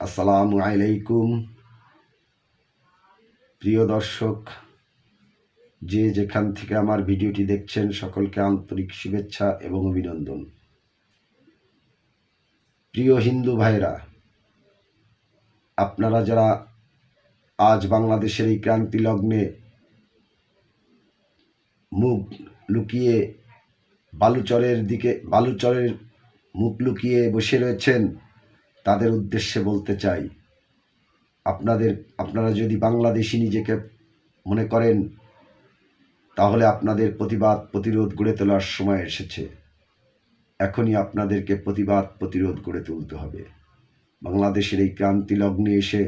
আসসালামু আলাইকুম। প্রিয় দর্শক, যে যেখান থেকে আমার ভিডিওটি দেখছেন, সকলকে আন্তরিক শুভেচ্ছা এবং অভিনন্দন। প্রিয় হিন্দু ভাইরা আপনারা যারা আজ বাংলাদেশের এই ক্রান্তি লগ্নে মুখ লুকিয়ে, বালুচরের দিকে, বালুচরের মুখ লুকিয়ে বসে রয়েছেন তাদের উদ্দেশ্যে বলতে চাই, আপনাদের, আপনারা যদি বাংলাদেশি নিজেকে মনে করেন, তাহলে আপনাদের প্রতিবাদ প্রতিরোধ গড়ে তোলার সময় এসেছে। এখনই আপনাদেরকে প্রতিবাদ প্রতিরোধ গড়ে তুলতে হবে। বাংলাদেশের এই ক্রান্তি লগ্নে এসে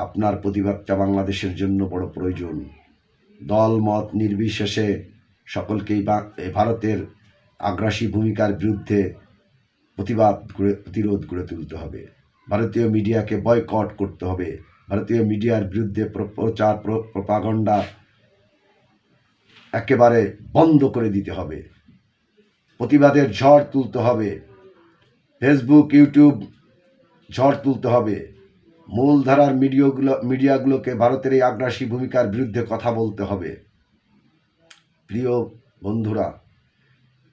আপনার প্রতিবাদটা বাংলাদেশের জন্য বড় প্রয়োজন। দল, মত নির্বিশেষে সকলকেই ভারতের আগ্রাসী ভূমিকার বিরুদ্ধে প্রতিবাদ গড়ে প্রতিরোধ গড়ে তুলতে হবে। ভারতীয় মিডিয়াকে বয়কট করতে হবে। ভারতীয় মিডিয়ার বিরুদ্ধে প্র- প্রচার, প্র- প্রপাগণ্ডা একেবারে বন্ধ করে দিতে হবে। প্রতিবাদের ঝড় তুলতে হবে। ফেসবুক, ইউটিউব ঝড় তুলতে হবে। মূলধারার মিডিয়াগুলো, মিডিয়াগুলোকে ভারতের এই আগ্রাসী ভূমিকার বিরুদ্ধে কথা বলতে হবে। প্রিয় বন্ধুরা,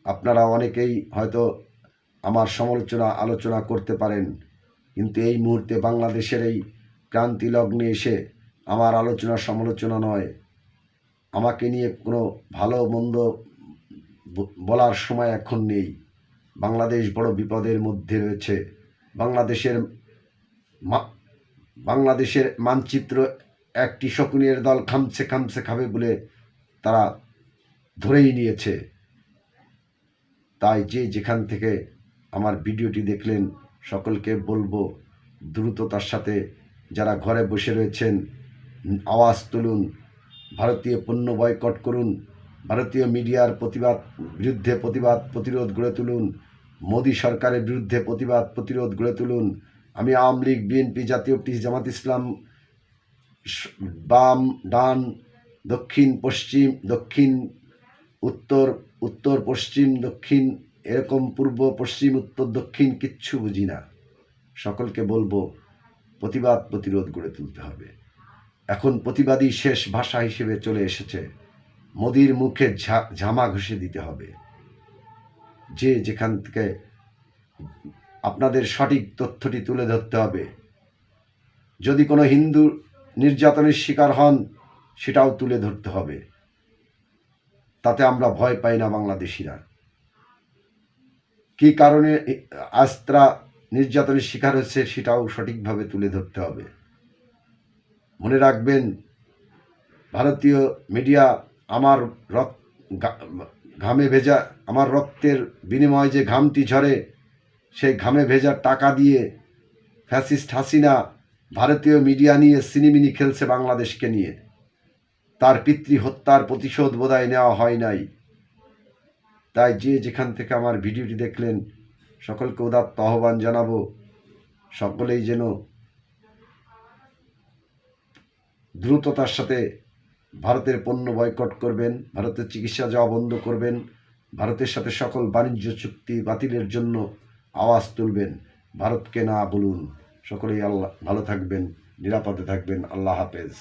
আপনারা অনেকেই হয়তো আমার সমালোচনা আলোচনা করতে পারেন। কিন্তু এই মুহূর্তে বাংলাদেশের এই ক্রান্তি লগ্নে এসে আমার আলোচনা সমালোচনা নয়। আমাকে নিয়ে কোনো ভালো মন্দ বলার সময় এখন নেই। বাংলাদেশ বড় বিপদের মধ্যে রয়েছে। বাংলাদেশের বাংলাদেশের মানচিত্র একটি শকুনের দল খামছে খামছে খাবে বলে তারা ধরেই নিয়েছে। তাই যে যেখান থেকে আমার ভিডিওটি দেখলেন সকলকে বলব দ্রুততার সাথে যারা ঘরে বসে রয়েছেন, আওয়াজ তুলুন, ভারতীয় পণ্য বয়কট করুন, ভারতীয় মিডিয়ার প্রতিবাদ বিরুদ্ধে প্রতিবাদ প্রতিরোধ গড়ে তুলুন, মোদী সরকারের বিরুদ্ধে প্রতিবাদ প্রতিরোধ গড়ে তুলুন। আমি আওয়ামী লীগ, বিএনপি, জাতীয় পিস জামাত ইসলাম বাম, ডান, দক্ষিণ, পশ্চিম, দক্ষিণ, উত্তর উত্তর, পশ্চিম, দক্ষিণ এরকম পূর্ব, পশ্চিম, উত্তর, দক্ষিণ কিচ্ছু বুঝি না। সকলকে বলব, প্রতিবাদ প্রতিরোধ গড়ে তুলতে হবে। এখন প্রতিবাদী শেষ ভাষা হিসেবে চলে এসেছে। মোদির মুখে ঝামা ঘষে দিতে হবে। যে যেখান থেকে আপনাদের সঠিক তথ্যটি তুলে ধরতে হবে। যদি কোনো হিন্দু নির্যাতনের শিকার হন, সেটাও তুলে ধরতে হবে। তাতে আমরা ভয় পাই না বাংলাদেশিরা। কী কারণে আস্ত্রা নির্যাতনের শিকার হচ্ছে সেটাও সঠিকভাবে তুলে ধরতে হবে। মনে রাখবেন, ভারতীয় মিডিয়া আমার রক্ত ঘামে ভেজা, আমার রক্তের বিনিময়ে যে ঘামটি ঝরে, সেই ঘামে ভেজা টাকা দিয়ে ফ্যাসিস্ট হাসিনা ভারতীয় মিডিয়া নিয়ে সিনিমিনি খেলছে বাংলাদেশকে নিয়ে। তার পিতৃ হত্যার প্রতিশোধ বোধহয় নেওয়া হয় নাই। তাই যে যেখান থেকে আমার ভিডিওটি দেখলেন, সকলকে উদাত্ত আহ্বান জানাব, সকলেই যেন দ্রুততার সাথে ভারতের পণ্য বয়কট করবেন, ভারতের চিকিৎসা যাওয়া বন্ধ করবেন, ভারতের সাথে সকল বাণিজ্য চুক্তি বাতিলের জন্য আওয়াজ তুলবেন। ভারতকে না বলুন। সকলেই আল্লাহ, ভালো থাকবেন, নিরাপদে থাকবেন। আল্লাহ হাফেজ।